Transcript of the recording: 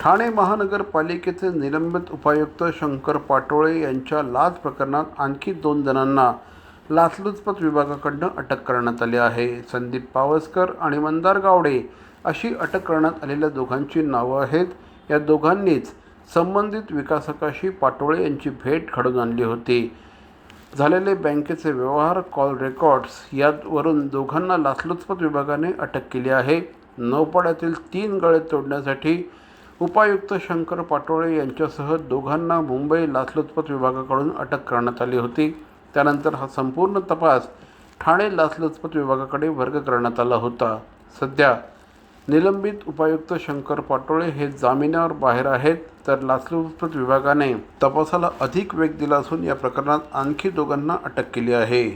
ठाणे महानगरपालिकेचे निलंबित उपायुक्त शंकर पाटोळे यांच्या लाच प्रकरणात आणखी दोन जणांना लाचलुचपत विभागाकडनं अटक करण्यात आली आहे. संदीप पावसकर आणि मंदार गावडे अशी अटक करण्यात आलेल्या दोघांची नावं आहेत. या दोघांनीच संबंधित विकासकाशी पाटोळे यांची भेट घडून आणली होती. झालेले बँकेचे व्यवहार कॉल रेकॉर्ड्स यावरून दोघांना लाचलुचपत विभागाने अटक केली आहे. नौपाड्यातील तीन गळे तोडण्यासाठी उपायुक्त शंकर पाटोळे यांच्यासह दोघांना मुंबई लाचलुचपत विभागाकडून अटक करण्यात आली होती. त्यानंतर हा संपूर्ण तपास ठाणे लाचलुचपत विभागाकडे वर्ग करण्यात आला होता. सध्या निलंबित उपायुक्त शंकर पाटोळे हे जामिनावर बाहेर आहेत तर लाचलुचपत विभागाने तपासाला अधिक वेग दिला असून या प्रकरणात आणखी दोघांना अटक केली आहे.